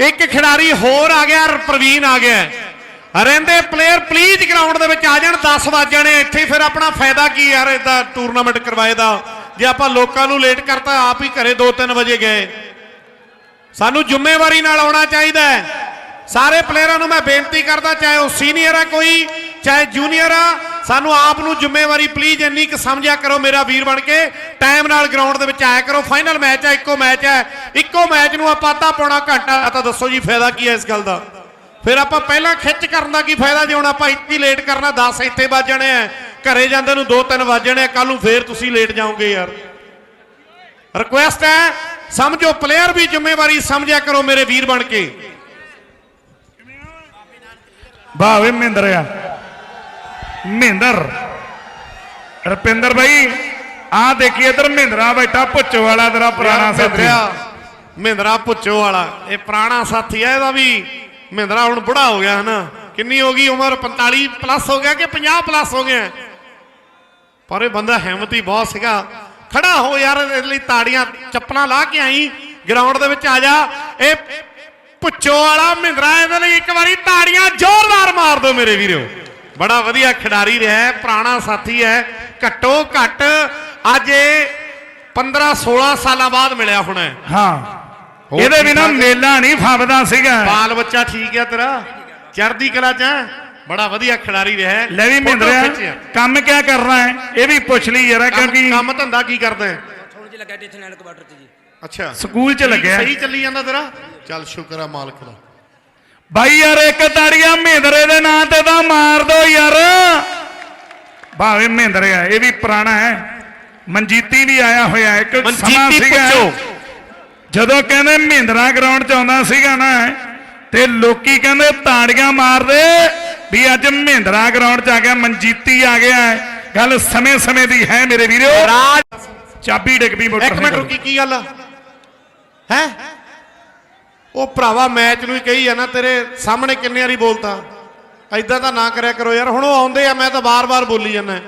ਇੱਕ ਖਿਡਾਰੀ ਹੋਰ ਆ ਗਿਆ, ਪ੍ਰਵੀਨ ਆ ਗਿਆ। ਰਹਿੰਦੇ ਪਲੇਅਰ ਪਲੀਜ਼ ਗਰਾਊਂਡ ਦੇ ਵਿੱਚ ਆ ਜਾਣ 10 ਵਜ ਜਾਣੇ, ਇੱਥੇ ਫਿਰ ਆਪਣਾ ਫਾਇਦਾ ਕੀ ਯਾਰ ਇਦਾਂ ਟੂਰਨਾਮੈਂਟ ਕਰਵਾਏ ਦਾ। ਜੇ ਆਪਾਂ ਲੋਕਾਂ ਨੂੰ ਲੇਟ ਕਰਤਾ, ਆਪ ਹੀ ਘਰੇ 2-3 ਵਜੇ ਗਏ। ਸਾਨੂੰ ਜ਼ਿੰਮੇਵਾਰੀ ਨਾਲ ਆਉਣਾ ਚਾਹੀਦਾ ਸਾਰੇ ਪਲੇਅਰਾਂ ਨੂੰ ਮੈਂ ਬੇਨਤੀ ਕਰਦਾ, ਚਾਹੇ ਉਹ ਸੀਨੀਅਰ ਆ ਕੋਈ, ਚਾਹੇ ਜੂਨੀਅਰ ਆ ਸਾਨੂੰ ਆਪ ਨੂੰ ਜ਼ਿੰਮੇਵਾਰੀ ਪਲੀਜ਼ ਇੰਨੀ ਕੁ ਸਮਝਿਆ ਕਰੋ ਮੇਰਾ ਵੀਰ ਬਣ ਕੇ। ਟਾਈਮ ਨਾਲ ਗਰਾਊਂਡ ਦੇ ਵਿੱਚ ਆਇਆ ਕਰੋ। ਫਾਈਨਲ ਮੈਚ ਹੈ ਇੱਕੋ ਮੈਚ ਹੈ ਇੱਕੋ ਮੈਚ ਨੂੰ ਆਪਾਂ ਅੱਧਾ ਪੌਣਾ ਘੰਟਾ ਤਾਂ ਦੱਸੋ ਜੀ, ਫਾਇਦਾ ਕੀ ਹੈ ਇਸ ਗੱਲ ਦਾ? ਫਿਰ ਆਪਾਂ ਪਹਿਲਾਂ ਖਿੱਚ ਕਰਨ ਦਾ ਕੀ ਫਾਇਦਾ ਜੇ ਹੁਣ ਆਪਾਂ ਇੱਥੇ ਲੇਟ ਕਰਨਾ 10 ਇੱਥੇ ਵੱਜ ਜਾਣੇ ਆ। ਘਰੇ ਜਾਂਦੇ ਨੂੰ 2-3 ਵੱਜ ਜਾਣੇ ਆ ਕੱਲ ਨੂੰ ਫੇਰ ਤੁਸੀਂ ਲੇਟ ਜਾਓਗੇ ਯਾਰ। ਰਿਕੁਐਸਟ ਹੈ, ਸਮਝੋ ਪਲੇਅਰ ਵੀ ਜ਼ਿੰਮੇਵਾਰੀ ਸਮਝਿਆ ਕਰੋ ਮੇਰੇ ਵੀਰ ਬਣ ਕੇ। ਭਾਵੇਂ ਮਹਿੰਦਰਿਆ ਮਹਿੰਦਰ। ਰਪਿੰਦਰ ਭਾਈ ਆ ਦੇਖੀ ਇਧਰ ਮਹਿੰਦਰਾ ਬੈਠਾ ਪੁੱਚੋ ਵਾਲਾ ਤੇਰਾ ਪੁਰਾਣਾ ਸਾਥੀ। ਮਹਿੰਦਰਾ ਪੁੱਚੋ ਵਾਲਾ ਇਹ ਪੁਰਾਣਾ ਸਾਥੀ ਹੈ ਇਹਦਾ ਵੀ ਮਹਿੰਦਰਾ ਹੁਣ ਬੁੜਾ ਹੋ ਗਿਆ ਹਨਾ। ਕਿੰਨੀ ਹੋ ਗਈ ਉਮਰ? 45 ਪਲੱਸ ਹੋ ਗਿਆ ਕਿ 50 ਪਲੱਸ ਹੋ ਗਿਆ? ਪਰ ਇਹ ਬੰਦਾ ਹਿੰਮਤੀ ਬਹੁਤ ਸੀਗਾ। ਖੜਾ ਹੋ ਯਾਰ ਇਹਦੇ ਲਈ ਤਾੜੀਆਂ ਚੱਪਲਾਂ ਲਾ ਕੇ ਆਈ। ਗਰਾਊਂਡ ਦੇ ਵਿੱਚ ਆ ਜਾ। ਇਹ ਪੁੱਚੋ ਵਾਲਾ ਮਹਿੰਦਰਾ ਇਹਦੇ ਲਈ ਇੱਕ ਵਾਰੀ ਤਾੜੀਆਂ ਜ਼ੋਰਦਾਰ ਮਾਰ ਦਿਓ ਮੇਰੇ ਵੀਰੋ। ਬੜਾ ਵਧੀਆ ਖਿਡਾਰੀ ਰਿਹਾ ਹੈ ਪੁਰਾਣਾ ਸਾਥੀ ਹੈ। ਘੱਟੋ ਘੱਟ ਅੱਜ ਇਹ 15 16 ਸਾਲਾਂ ਬਾਅਦ ਮਿਲਿਆ ਹੁਣ ਹੈ। ਇਹਦੇ ਬਿਨਾ? ਮੇਲਾ ਨਹੀਂ ਫੱਬਦਾ ਸੀਗਾ। ਬਾਲ ਬੱਚਾ ਠੀਕ ਹੈ ਤੇਰਾ? ਚੜ੍ਹਦੀ ਕਲਾ ਚ? ਬੜਾ ਵਧੀਆ ਖਿਡਾਰੀ ਰਿਹਾ ਹੈ। ਲੈ ਵੀ ਮਹਿੰਦਰਿਆ। ਕੰਮ ਕਿਆ ਕਰਨਾ ਹੈ? ਇਹ ਵੀ ਪੁੱਛ ਲਈ ਜਰਾ ਕੰਮ ਕਿਉਂਕਿ ਕੰਮ ਧੰਦਾ ਕੀ ਕਰਦਾ ਹੈ? ਥੋੜਾ ਜਿਹਾ ਲੱਗਾ ਇੱਥੇ ਨਾਲ ਕੁਆਟਰ ਚ ਜੀ। ਅੱਛਾ। ਸਕੂਲ ਚ ਲੱਗਿਆ। ਸਹੀ ਚੱਲੀ ਜਾਂਦਾ ਤੇਰਾ? ਚੱਲ ਸ਼ੁਕਰ ਆ ਮਾਲਕ ਦਾ। ਬਾਈ ਯਾਰ ਇੱਕ ਤਾੜੀਆਂ ਮਹਿੰਦਰੇ ਦੇ ਨਾਂ ਤੇ ਯਾਰ ਭਾਵੇਂ ਮਹਿੰਦਰਿਆ ਇਹ ਵੀ ਪੁਰਾਣਾ ਹੈ। ਮਨਜੀਤੀ ਵੀ ਆਇਆ ਹੋਇਆ ਇੱਕ ਸਮਾਂ ਸੀਗਾ। ਜਦੋਂ ਕਹਿੰਦੇ ਮਹਿੰਦਰਾ ਗਰਾਊਂਡ 'ਚ ਆਉਂਦਾ ਸੀਗਾ ਨਾ ਤੇ ਲੋਕੀ ਕਹਿੰਦੇ ਤਾੜੀਆਂ ਮਾਰਦੇ ਵੀ ਅੱਜ ਮਹਿੰਦਰਾ ਗਰਾਊਂਡ 'ਚ ਆ ਗਿਆ ਮਨਜੀਤੀ ਆ ਗਿਆ ਹੈ। ਗੱਲ ਸਮੇਂ-ਸਮੇਂ ਦੀ ਹੈ ਮੇਰੇ ਵੀਰੋ। ਚਾਬੀ ਡਿੱਗ ਪਈ ਇੱਕ ਮਿੰਟ ਰੁਕੀ ਕੀ ਗੱਲ ਹੈ? ਉਹ ਭਰਾਵਾ ਮੈਚ ਨੂੰ ਹੀ ਕਹੀ ਆ ਨਾ ਤੇਰੇ ਸਾਹਮਣੇ ਕਿੰਨੇ ਵਾਰੀ ਬੋਲਤਾ। ਐਦਾਂ ਤਾਂ ਨਾ ਕਰਿਆ ਕਰੋ ਯਾਰ, ਹੁਣ ਉਹ ਆਉਂਦੇ ਆ, ਮੈਂ ਤਾਂ ਬਾਰ-ਬਾਰ ਬੋਲੀ ਜਾਂਦਾ।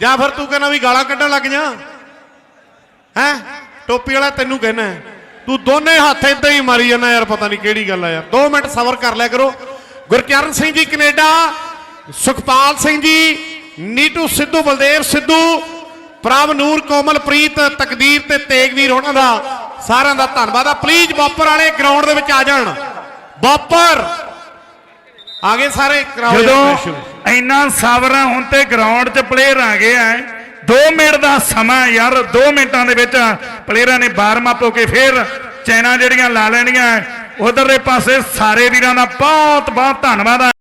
ਜਾਂ ਫਿਰ ਤੂੰ ਕਹਿੰਦਾ ਵੀ ਗਾਲਾਂ ਕੱਢਣ ਲੱਗ ਜਾ। ਹੈ? ਟੋਪੀ ਵਾਲਾ ਤੈਨੂੰ ਕਹਿੰਦਾ ਤੂੰ ਦੋਨੇ ਹੱਥ ਏਦਾਂ ਹੀ ਮਾਰੀ ਜਾਂਦਾ ਯਾਰ, ਪਤਾ ਨਹੀਂ ਕਿਹੜੀ ਗੱਲ ਆ ਯਾਰ। 2 ਮਿੰਟ ਸਬਰ ਕਰ ਲਿਆ ਕਰੋ। ਗੁਰਚਰਨ ਸਿੰਘ ਜੀ, ਕੈਨੇਡਾ। ਸੁਖਪਾਲ ਸਿੰਘ ਜੀ, ਨੀਟੂ ਸਿੱਧੂ, ਬਲਦੇਵ ਸਿੱਧੂ, ਪ੍ਰਭ ਨੂਰ, ਕੋਮਲਪ੍ਰੀਤ, ਤਕਦੀਰ ਤੇ ਤੇਗਵੀਰ, ਉਹਨਾਂ ਦਾ ਸਾਰਿਆਂ ਦਾ ਧੰਨਵਾਦ ਆ। ਪਲੀਜ਼ ਬਾਪਰ ਵਾਲੇ ਗਰਾਊਂਡ ਦੇ ਵਿੱਚ ਆ ਜਾਣ। ਬਾਪਰ! ਆਗੇ ਸਾਰੇ ਕਰਾਓ। ਜਦੋਂ ਇੰਨਾ ਸਾਵਰਾ ਹੁਣ ਤੇ ਗਰਾਊਂਡ 'ਚ ਪਲੇਅਰ ਆ ਗਏ ਆ 2 ਮਿੰਟ ਦਾ ਸਮਾਂ ਯਾਰ 2 ਮਿੰਟਾਂ ਦੇ ਵਿੱਚ ਪਲੇਅਰਾਂ ਨੇ ਵਾਰਮ ਅਪ ਹੋ ਕੇ ਫੇਰ ਚੈਨਾ ਜਿਹੜੀਆਂ ਲਾ ਲੈਣੀਆਂ ਉਧਰਲੇ ਪਾਸੇ ਸਾਰੇ ਵੀਰਾਂ ਦਾ ਬਹੁਤ ਬਹੁਤ ਧੰਨਵਾਦ ਆ